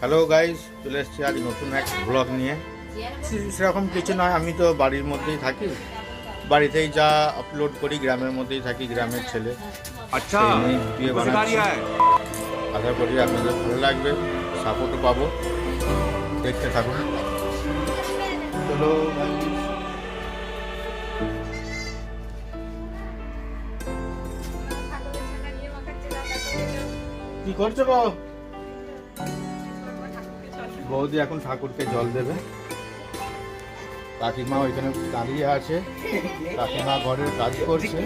Hello guys চলে এসছি আজ নতুন এক ব্লগ নিয়ে। সেরকম কিছু নয় আমি তো বাড়ির মধ্যেই থাকি। বাড়িতেই যা আপলোড করি গ্রামের মধ্যেই থাকি গ্রামের ছেলে। আচ্ছা আশা করি আপনাদের ভালো লাগবে সাপোর্টও পাবো। দেখতে থাকুন। চলো কি করছ বাবা বৌদি এখন ঠাকুরকে জল দেবে। কাকিমা ওইখানে দাঁড়িয়ে আছে। কাকিমা ঘরের কাজ করছে।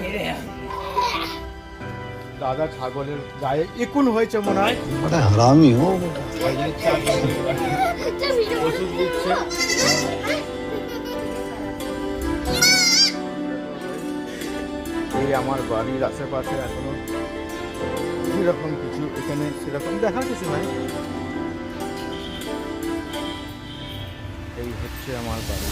দাদা ছাগলের গায়ে একুন হয়েছে মনে হয়। দিচ্ছে। এই আমার বাড়ির আশেপাশে এখনও সেরকম কিছু এখানে সেরকম দেখা গেছে ভাই এই হচ্ছে আমার বাড়ি।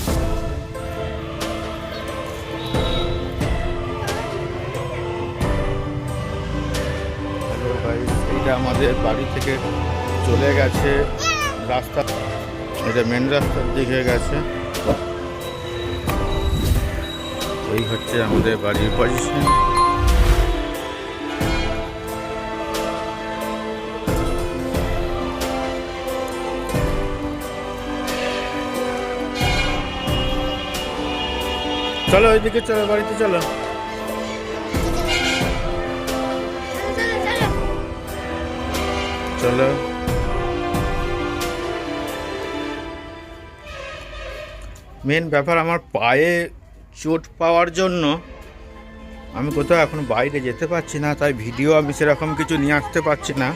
হ্যালো এইটা আমাদের বাড়ি থেকে চলে গেছে রাস্তা। এটা মেন রাস্তার দিকে গেছে। এই হচ্ছে আমাদের বাড়ির পজিশন চলো ওইদিকে চলো, বাড়িতে চলো। চলো। মেন ব্যাপার, আমার পায়ে চোট পাওয়ার জন্য আমি কোথাও এখন বাইরে যেতে পারছি না, তাই ভিডিও আমি সেরকম কিছু নিয়ে আসতে পারছি না।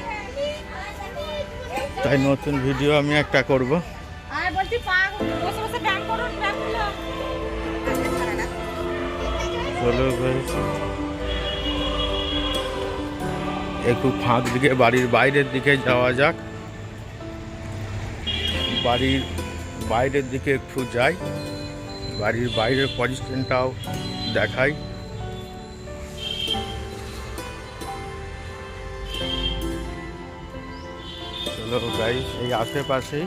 তাই নতুন ভিডিও আমি একটা করব। একটু ফাঁক দিকে বাড়ির বাইরের দিকে যাওয়া যাক। বাড়ির বাইরের দিকে একটু যাই। বাড়ির বাইরের পজিশনটাও দেখাই। এই আশেপাশেই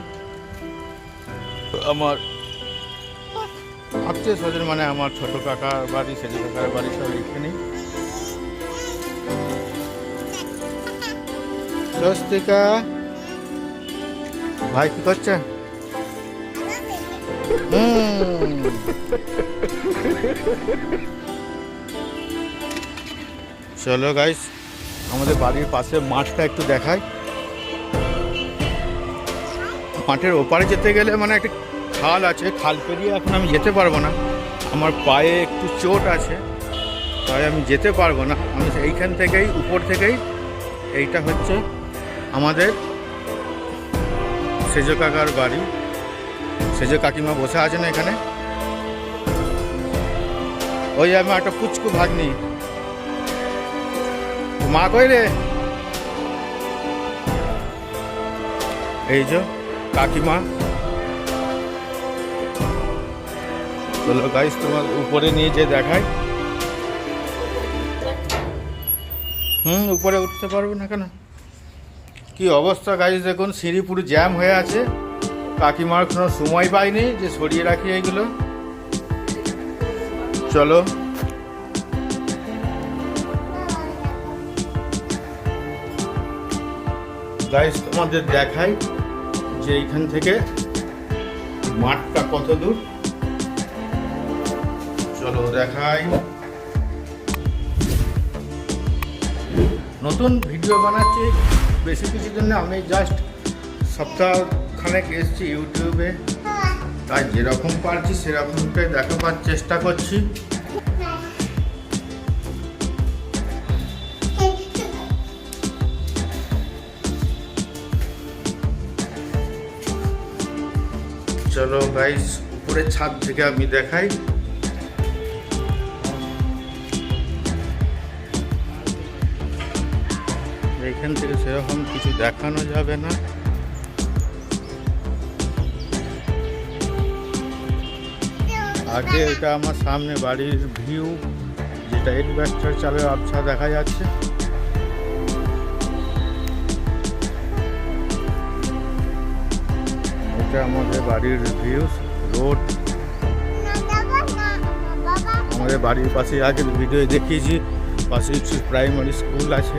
আমার আত্মীয় স্বজন মানে আমার ছোট কাকার বাড়ি সেজু কাকার বাড়ি সব এখানেই। স্বস্তিকা, ভাই কি করছে। চলো গাইস আমাদের বাড়ির পাশে মাঠটা একটু দেখাই। মাঠের ওপারে যেতে গেলে মানে একটা খাল আছে, খাল পেরিয়ে এখন আমি যেতে পারব না। আমার পায়ে একটু চোট আছে, তাই আমি যেতে পারব না। আমি এইখান থেকেই, উপর থেকেই, এইটা হচ্ছে আমাদের সেজ কাকার বাড়ি। সেজ কাকিমা বসে আছে না এখানে। ওই আমি একটা পুচকু ভাগ্নি। মা কই রে? এই যে কাকিমা। চলো গাইস তোমার উপরে নিয়ে যে দেখাই হুম উপরে উঠতে পারব না কেন? কি অবস্থা গাইস দেখুন সিঁড়ি পুরো জ্যাম হয়ে আছে। কাকিমার কোনো সময় পাইনি যে সরিয়ে রাখি এইগুলো। চলো। গাইস তোমাদের দেখাই যে এইখান থেকে মাঠটা কত দূর? চলো দেখাই। নতুন ভিডিও বানাচ্ছি, বেশি কিছু জন্য আমি জাস্ট সপ্তাহখানেক এসেছি ইউটিউবে। তাই যেরকম পারছি সেরকমটাই দেখাবার চেষ্টা করছি। চলো গাইস উপরের ছাদ থেকে আমি দেখাই। এইখান থেকে সেরকম কিছু দেখানো যাবে না। আগে এটা আমার সামনে বাড়ির ভিউ, যেটা এডভেস্টার চালের আবছা দেখা যাচ্ছে। এটা আমাদের বাড়ির ভিউ, রোড। আমাদের বাড়ির পাশে আগে ভিডিও দেখিয়েছি পাশে প্রাইমারি স্কুল আছে।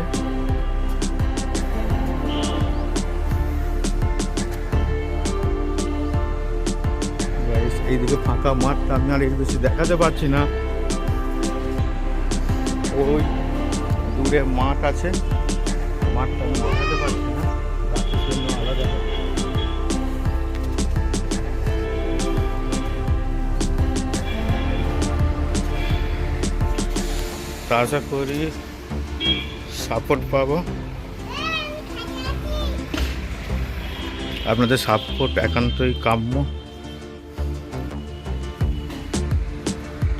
এইদিকে ফাঁকা মাঠটা আমি আর এর বেশি দেখাতে পারছি না। ওই দূরে মাঠ আছে। মাঠটা আমি দেখাতে পারছি না। আশা করি সাপোর্ট পাবো। আপনাদের সাপোর্ট একান্তই কাম্য।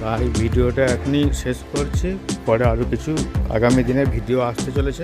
তাই ভিডিওটা এখনই শেষ করছি। পরে আরও কিছু আগামী দিনে ভিডিও আসতে চলেছে।